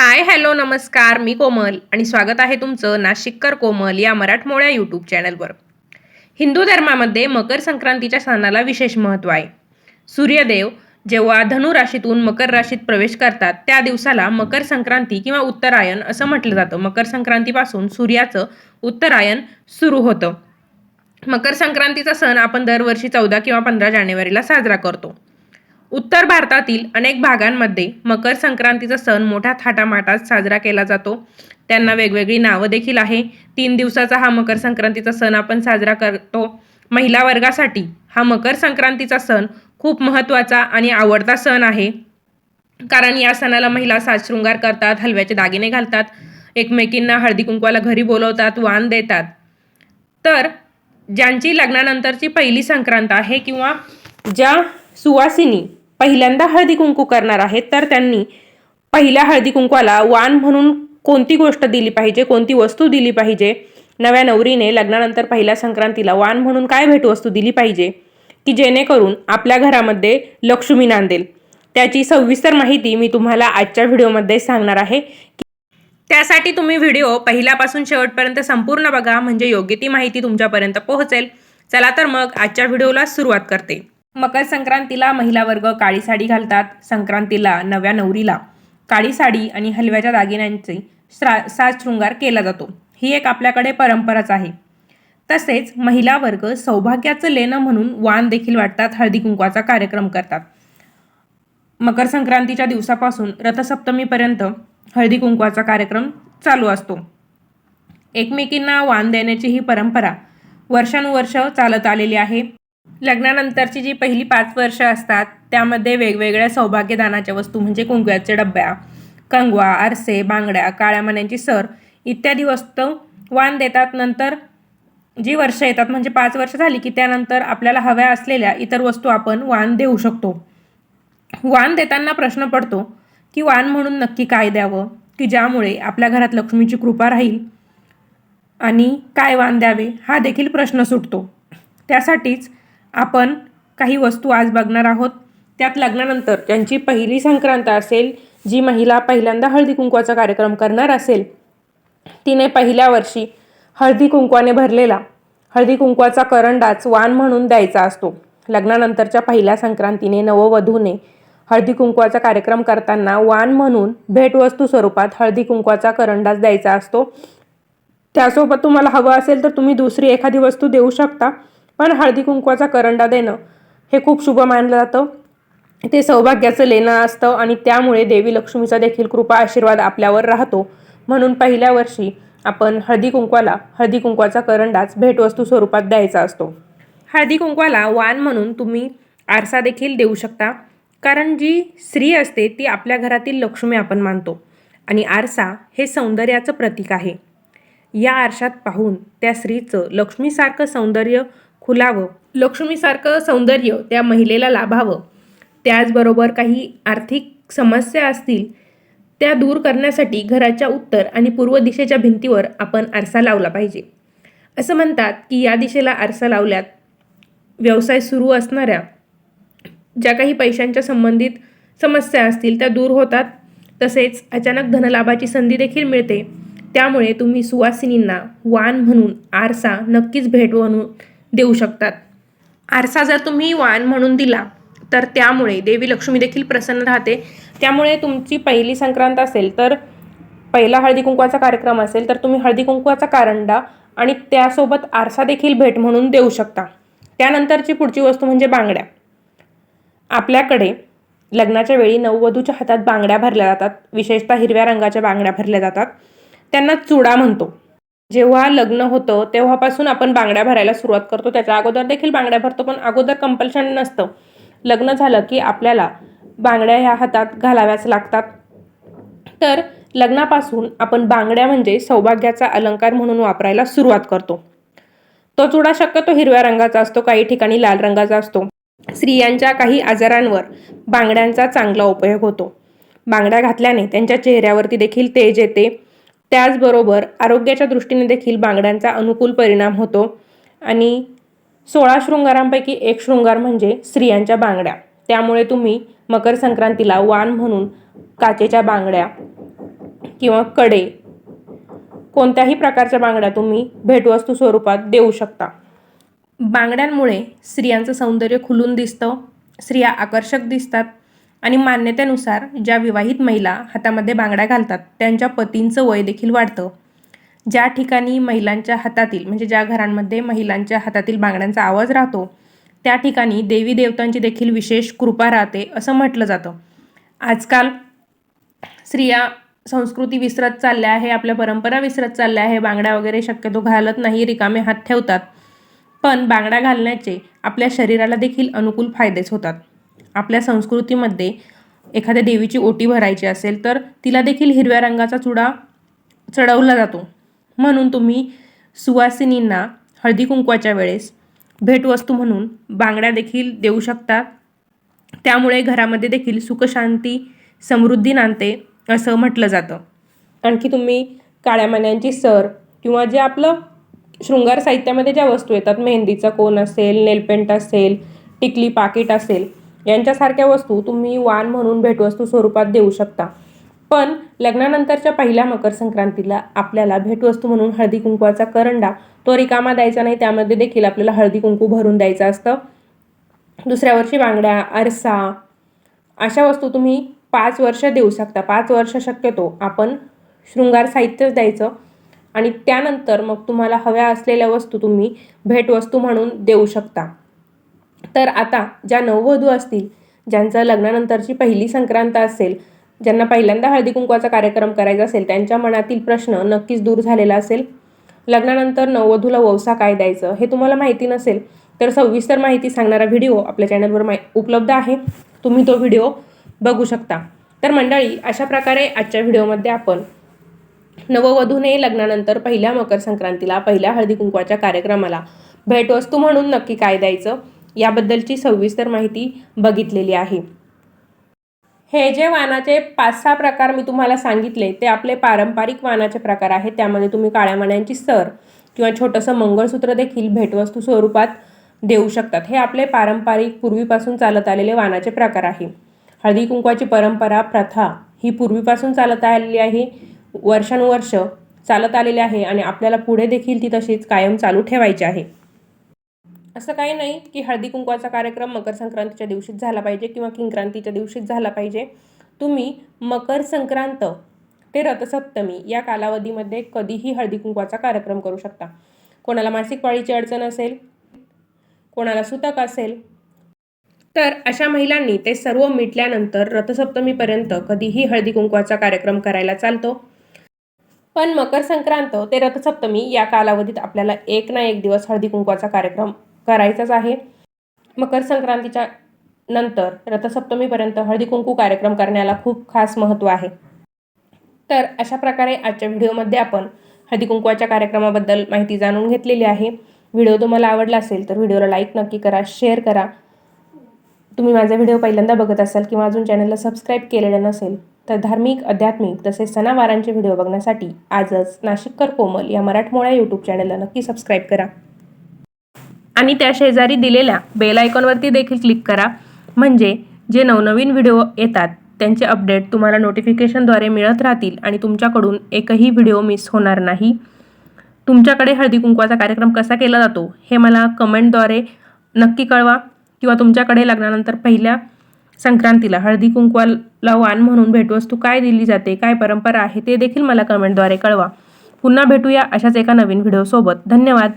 Hi hello नमस्कार मी कोमल आणि स्वागत आहे तुमचं नाशिककर कोमल या मराठमोळ्या यूट्यूब चॅनलवर हिंदू धर्मामध्ये मकर संक्रांतीच्या सणाला विशेष महत्त्व आहे. सूर्यदेव जेव्हा धनु राशीतून मकर राशीत प्रवेश करतात त्या दिवसाला मकर संक्रांती किंवा उत्तरायण असं म्हटलं जातं. मकर संक्रांतीपासून सूर्याचं उत्तरायण सुरू होतं. मकर संक्रांतीचा सण आपण दरवर्षी चौदा किंवा पंधरा जानेवारीला साजरा करतो. उत्तर भारतातील अनेक भागांमध्ये मकर संक्रांतीचा सण मोठ्या थाटामाटात साजरा केला जातो. त्यांना वेगवेगळी नावं देखील आहे. तीन दिवसाचा हा मकर संक्रांतीचा सण आपण साजरा करतो. महिला वर्गासाठी हा मकर संक्रांतीचा सण खूप महत्त्वाचा आणि आवडता सण आहे. कारण या सणाला महिला साजशृंगार करतात हलव्याचे दागिने घालतात एकमेकींना हळदी कुंकवाला घरी बोलवतात वाण देतात. तर ज्यांची लग्नानंतरची पहिली संक्रांत आहे किंवा ज्या सुवासिनी पहिल्यांदा हळदी कुंकू करणार आहेत तर त्यांनी पहिल्या हळदी कुंकवाला वाण म्हणून कोणती गोष्ट दिली पाहिजे कोणती वस्तू दिली पाहिजे? नव्या नवरीने लग्नानंतर पहिल्या संक्रांतीला वाण म्हणून काय भेटवस्तू दिली पाहिजे? की जेणेकरून आपल्या घरामध्ये लक्ष्मी नांदेल. त्याची सविस्तर माहिती मी तुम्हाला आजच्या व्हिडिओमध्ये सांगणार आहे. त्यासाठी तुम्ही व्हिडिओ पहिल्यापासून शेवटपर्यंत संपूर्ण बघा म्हणजे योग्य ती माहिती तुमच्यापर्यंत पोहोचेल. चला तर मग आजच्या व्हिडिओला सुरुवात करते. मकर संक्रांतीला महिला वर्ग काळी साडी घालतात संक्रांतीला नव्या नवरीला. काळी साडी आणि हलव्याच्या दागिन्यांचे श्रा साज शृंगार केला जातो. ही एक आपल्याकडे परंपराच आहे. तसेच महिला वर्ग सौभाग्याचं लेणं म्हणून वाण देखील वाटतात हळदी कुंकवाचा कार्यक्रम करतात. मकर संक्रांतीच्या दिवसापासून रथसप्तमीपर्यंत हळदी कुंकवाचा कार्यक्रम चालू असतो. एकमेकींना वाण देण्याची ही परंपरा वर्षानुवर्ष चालत आलेली आहे. लग्नानंतरची जी पहिली पाच वर्ष असतात त्यामध्ये वेगवेगळ्या सौभाग्यदानाच्या वस्तू म्हणजे कुंकवाच्या डब्या कंगवा आरसे बांगड्या काळ्या मण्यांची सर इत्यादी वस्तू वाण देतात. नंतर जी वर्ष येतात म्हणजे पाच वर्ष झाली की त्यानंतर आपल्याला हव्या असलेल्या इतर वस्तू आपण वाण देऊ शकतो. वाण देताना प्रश्न पडतो की वाण म्हणून नक्की काय द्यावं? की ज्यामुळे आपल्या घरात लक्ष्मीची कृपा राहील? आणि काय वाण द्यावे? हा देखील प्रश्न सुटतो. त्यासाठीच आपण काही वस्तू आज बघणार आहोत. त्यात लग्नानंतर ज्यांची पहिली संक्रांत असेल जी महिला पहिल्यांदा हळदी कुंकवाचा कार्यक्रम करणार असेल तिने पहिल्या वर्षी हळदी कुंकवाने भरलेला हळदी कुंकवाचा करंडाच वाण म्हणून द्यायचा असतो. लग्नानंतरच्या पहिल्या संक्रांतीने नववधूने हळदी कुंकवाचा कार्यक्रम करताना वाण म्हणून भेटवस्तू स्वरूपात हळदी कुंकवाचा करंडाच द्यायचा असतो. त्यासोबत तुम्हाला हवं असेल तर तुम्ही दुसरी एखादी वस्तू देऊ शकता. पण हळदी कुंकवाचा करंडा देणं हे खूप शुभ मानलं जातं. ते सौभाग्याचं लेणं असतं आणि त्यामुळे देवी लक्ष्मीचा देखील कृपा आशीर्वाद आपल्यावर राहतो. म्हणून पहिल्या वर्षी आपण हळदी कुंकवाला हळदी कुंकवाचा करंडाच भेटवस्तू स्वरूपात द्यायचा असतो. हळदी कुंकवाला वाण म्हणून तुम्ही आरसा देखील देऊ शकता. कारण जी स्त्री असते ती आपल्या घरातील लक्ष्मी आपण मानतो. आणि आरसा हे सौंदर्याचं प्रतीक आहे. या आरशात पाहून त्या स्त्रीचं लक्ष्मीसारखं सौंदर्य खुलावं लक्ष्मीसारखं सौंदर्य त्या महिलेला लाभावं. त्याचबरोबर काही आर्थिक समस्या असतील त्या दूर करण्यासाठी घराच्या उत्तर आणि पूर्व दिशेच्या भिंतीवर आपण आरसा लावला पाहिजे. असं म्हणतात की या दिशेला आरसा लावल्यात व्यवसाय सुरू असणाऱ्या ज्या काही पैशांच्या संबंधित समस्या असतील त्या दूर होतात. तसेच अचानक धनलाभाची संधी देखील मिळते. त्यामुळे तुम्ही सुवासिनींना वाण म्हणून आरसा नक्कीच भेट म्हणून देऊ शकतात. आरसा जर तुम्ही वाण म्हणून दिला तर त्यामुळे देवी लक्ष्मी देखील प्रसन्न राहते. त्यामुळे तुमची पहिली संक्रांत असेल तर पहिला हळदी कुंकवाचा कार्यक्रम असेल तर तुम्ही हळदी कुंकवाचा कारंडा आणि त्यासोबत आरसा देखील भेट म्हणून देऊ शकता. त्यानंतरची पुढची वस्तू म्हणजे बांगड्या. आपल्याकडे लग्नाच्या वेळी नववधूच्या हातात बांगड्या भरल्या जातात. विशेषतः हिरव्या रंगाच्या बांगड्या भरल्या जातात. त्यांना चुडा म्हणतो. जेव्हा लग्न होतं तेव्हापासून आपण बांगड्या भरायला सुरुवात करतो. त्याच्या अगोदर देखील बांगड्या भरतो पण अगोदर कंपल्शन नसतं. लग्न झालं की आपल्याला बांगड्या ह्या हातात घालाव्याच लागतात. तर लग्नापासून आपण बांगड्या म्हणजे सौभाग्याचा अलंकार म्हणून वापरायला सुरुवात करतो. तो चुडा शक्यतो हिरव्या रंगाचा असतो काही ठिकाणी लाल रंगाचा असतो. स्त्रियांच्या काही आजारांवर बांगड्यांचा चांगला उपयोग होतो. बांगड्या घातल्याने त्यांच्या चेहऱ्यावरती देखील तेज येते. त्याचबरोबर आरोग्याच्या दृष्टीने देखील बांगड्यांचा अनुकूल परिणाम होतो. आणि सोळा शृंगारांपैकी एक शृंगार म्हणजे स्त्रियांच्या बांगड्या. त्यामुळे तुम्ही मकर संक्रांतीला वाण म्हणून काचेच्या बांगड्या किंवा कडे कोणत्याही प्रकारच्या बांगड्या तुम्ही भेटवस्तू स्वरूपात देऊ शकता. बांगड्यांमुळे स्त्रियांचं सौंदर्य खुलून दिसतं. स्त्रिया आकर्षक दिसतात. आणि मान्यतेनुसार ज्या विवाहित महिला हातामध्ये बांगड्या घालतात त्यांच्या पतींचं वय देखील वाढतं. ज्या ठिकाणी महिलांच्या हातातील म्हणजे ज्या घरांमध्ये महिलांच्या हातातील बांगड्यांचा आवाज राहतो त्या ठिकाणी देवी देवतांची देखील विशेष कृपा राहते असं म्हटलं जातं. आजकाल स्त्रिया संस्कृती विसरत चालल्या आहे आपल्या परंपरा विसरत चालल्या आहे. बांगड्या वगैरे शक्यतो घालत नाही रिकामे हात ठेवतात. पण बांगड्या घालण्याचे आपल्या शरीराला देखील अनुकूल फायदेच होतात. आपल्या संस्कृतीमध्ये एखाद्या देवीची ओटी भरायची असेल तर तिला देखील हिरव्या रंगाचा चुडा चढवला जातो. म्हणून तुम्ही सुवासिनींना हळदी कुंकवाच्या वेळेस भेटवस्तू म्हणून बांगड्या देखील देऊ शकतात त्यामुळे घरामध्ये देखील सुखशांती समृद्धी नांदते असं म्हटलं जातं. आणखी तुम्ही काळ्या मण्यांची सर किंवा जे आपलं शृंगार साहित्यामध्ये ज्या वस्तू येतात मेहंदीचा कोन असेल नेलपेंट असेल टिकली पाकिट असेल यांच्यासारख्या वस्तू तुम्ही वाण म्हणून भेटवस्तू स्वरूपात देऊ शकता. पण लग्नानंतरच्या पहिल्या मकर संक्रांतीला आपल्याला भेटवस्तू म्हणून हळदी कुंकवाचा करंडा तो रिकामा द्यायचा नाही त्यामध्ये देखील आपल्याला हळदी कुंकू भरून द्यायचं असतं. दुसऱ्या वर्षी बांगड्या आरसा अशा वस्तू तुम्ही पाच वर्ष देऊ शकता. पाच वर्ष शक्यतो आपण शृंगार साहित्यच द्यायचं आणि त्यानंतर मग तुम्हाला हव्या असलेल्या वस्तू तुम्ही भेटवस्तू म्हणून देऊ शकता. तर आता ज्या नववधू असतील ज्यांचं लग्नानंतरची पहिली संक्रांत असेल ज्यांना पहिल्यांदा हळदी कुंकवाचा कार्यक्रम करायचा असेल त्यांच्या मनातील प्रश्न नक्कीच दूर झालेला असेल. लग्नानंतर नववधूला वौसा काय द्यायचं हे तुम्हाला माहिती नसेल तर सविस्तर माहिती सांगणारा व्हिडिओ आपल्या चॅनलवर माहि उपलब्ध आहे. तुम्ही तो व्हिडिओ बघू शकता. तर मंडळी अशा प्रकारे आजच्या व्हिडिओमध्ये आपण नववधूने लग्नानंतर पहिल्या मकर संक्रांतीला पहिल्या हळदी कुंकवाच्या कार्यक्रमाला भेटवस्तू म्हणून नक्की काय द्यायचं याबद्दलची सविस्तर माहिती बघितलेली आहे. हे जे वाणाचे पाच सहा प्रकार मी तुम्हाला सांगितले ते आपले पारंपरिक वाणाचे प्रकार आहेत. त्यामध्ये तुम्ही काळ्या वाण्यांची सर किंवा छोटंसं मंगळसूत्र देखील भेटवस्तू स्वरूपात देऊ शकतात. हे आपले पारंपरिक पूर्वीपासून चालत आलेले वाणाचे प्रकार आहे. हळदी कुंकवाची परंपरा प्रथा ही पूर्वीपासून चालत आलेली आहे वर्षानुवर्ष चालत आलेली आहे आणि आपल्याला पुढे देखील ती तशीच कायम चालू ठेवायची आहे. असं काही नाही की हळदी कुंकवाचा कार्यक्रम मकर संक्रांतीच्या दिवशीच झाला पाहिजे किंवा किंक्रांतीच्या दिवशीच झाला पाहिजे. तुम्ही मकर संक्रांत ते रथसप्तमी या कालावधीमध्ये कधीही हळदी कुंकवाचा कार्यक्रम करू शकता. कोणाला मासिक पाळीची अडचण असेल कोणाला सुतक असेल तर अशा महिलांनी ते सर्व मिटल्यानंतर रथसप्तमीपर्यंत कधीही हळदी कुंकवाचा कार्यक्रम करायला चालतो. पण मकर संक्रांत ते रथसप्तमी या कालावधीत आपल्याला एक ना एक दिवस हळदी कुंकवाचा कार्यक्रम करायचाच आहे. मकर संक्रांतीच्या नंतर रथसप्तमीपर्यंत हळदी कुंकू कार्यक्रम करण्याला खूप खास महत्त्व आहे. तर अशा प्रकारे आजच्या व्हिडिओमध्ये आपण हळदी कुंकवाच्या कार्यक्रमाबद्दल माहिती जाणून घेतलेली आहे. व्हिडिओ तुम्हाला आवडला असेल तर व्हिडिओला लाईक नक्की करा शेअर करा. तुम्ही माझा व्हिडिओ पहिल्यांदा बघत असाल किंवा अजून चॅनलला सबस्क्राईब केलेलं नसेल तर धार्मिक आध्यात्मिक तसेच सणावारांचे व्हिडिओ बघण्यासाठी आजच नाशिककर कोमल या मराठमोळ्या यूट्यूब चॅनलला नक्की सबस्क्राईब करा. आणि त्या शेजारी दिलेल्या बेल आयकॉनवरती देखील क्लिक करा. म्हणजे जे नवनवीन व्हिडिओ येतात त्यांचे अपडेट तुम्हाला नोटिफिकेशनद्वारे मिळत राहतील आणि तुमच्याकडून एकही व्हिडिओ मिस होणार नाही. तुमच्याकडे हळदी कुंकवाचा कार्यक्रम कसा केला जातो हे मला कमेंटद्वारे नक्की कळवा किंवा तुमच्याकडे लग्नानंतर पहिल्या संक्रांतीला हळदी कुंकवाला वाण म्हणून भेटवस्तू काय दिली जाते काय परंपरा आहे ते देखील मला कमेंटद्वारे कळवा. पुन्हा भेटूया अशाच एका नवीन व्हिडिओसोबत. धन्यवाद.